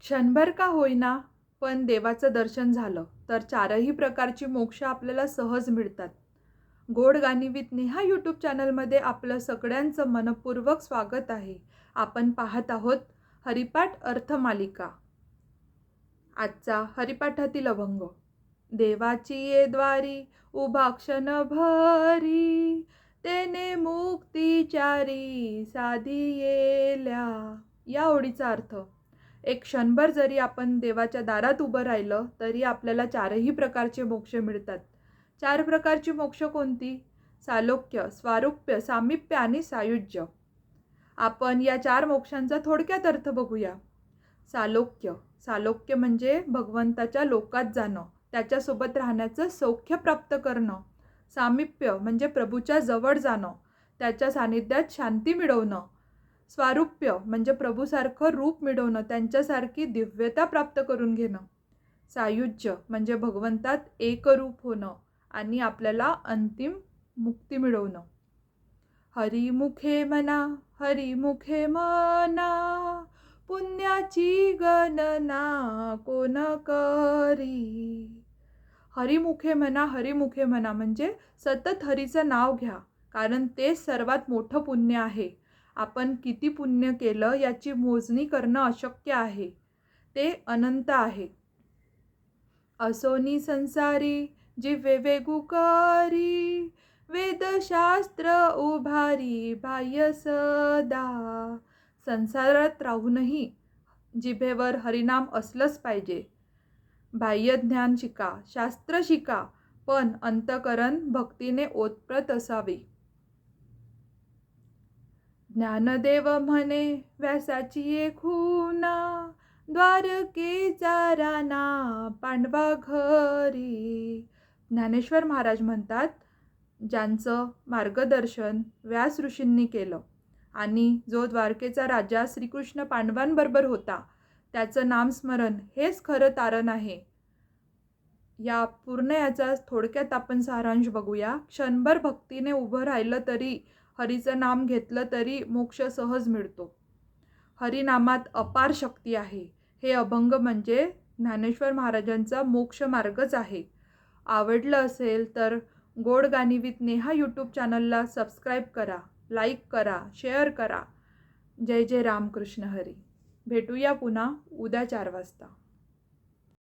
क्षणभर का होईना? पण देवाचं दर्शन झालं तर चारही प्रकारची मोक्ष आपल्याला सहज मिळतात. गोड गाणी विथ नेहा यूट्यूब चॅनलमध्ये आपलं सगळ्यांचं मनपूर्वक स्वागत आहे. आपण पाहत आहोत हरिपाठ अर्थमालिका. आजचा हरिपाठातील अभंग देवाची ये द्वारी उभा क्षण भरी तेने मुक्तीचारी साधी येल्या. या ओळीचा अर्थ एक क्षणभर जरी आपण देवाच्या दारात उभं राहिलं तरी आपल्याला चारही प्रकारचे मोक्ष मिळतात. चार प्रकारची मोक्ष कोणती? सालोक्य स्वारूप्य सामिप्य आणि सायुज्य. आपण या चार मोक्षांचा थोडक्यात अर्थ बघूया. सालोक्य. सालोक्य म्हणजे भगवंताच्या लोकात जाणं त्याच्यासोबत राहण्याचं सौख्य प्राप्त करणं. सामिप्य म्हणजे प्रभूच्या जवळ जाणं त्याच्या सानिध्यात शांती मिळवणं. स्वारूप्य म्हणजे प्रभूसारखं रूप मिळवणं त्यांच्यासारखी दिव्यता प्राप्त करून घेणं. सायुज्य म्हणजे भगवंतात एकरूप होणं आणि आपल्याला अंतिम मुक्ती मिळवणं. हरिमुखे मना हरिमुखे मना पुण्याची गणना कोण करी? हरिमुखे म्हणा हरिमुखे म्हणा म्हणजे सतत हरीचं नाव घ्या कारण ते सर्वात मोठं पुण्य आहे. आपण किती पुण्य केलं याची मोजणी करणं अशक्य आहे. ते अनंत आहे. असोनी संसारी जिवे वेगुकारी वेदशास्त्र उभारी बाह्य सदा. संसारात राहूनही जिभेवर हरिनाम असलंच पाहिजे. बाह्य ज्ञान शिका शास्त्र शिका पण अंतकरण भक्तीने ओतप्रत असावी. ज्ञानदेव म्हणे व्यासाची ये खूना द्वारकेचा राणा पांडवा घरी. ज्ञानेश्वर महाराज म्हणतात ज्यांचं मार्गदर्शन व्यास ऋषींनी केलं आणि जो द्वारकेचा राजा श्रीकृष्ण पांडवांबरोबर होता त्याचं नामस्मरण हेच खरं तारण आहे. या पूर्ण याचा थोडक्यात आपण सारांश बघूया. क्षणभर भक्तीने उभं राहिलं तरी हरीचं नाम घेतलं तरी मोक्ष सहज मिळतो. हरिनामात अपार शक्ती आहे. हे अभंग म्हणजे ज्ञानेश्वर महाराजांचा मोक्ष मार्गच आहे. आवडलं असेल तर गोड गाणी विथ नेहा यूट्यूब चॅनलला सबस्क्राईब करा लाईक करा शेअर करा. जय जय रामकृष्ण हरी. भेटूया पुन्हा उद्या चार वाजता.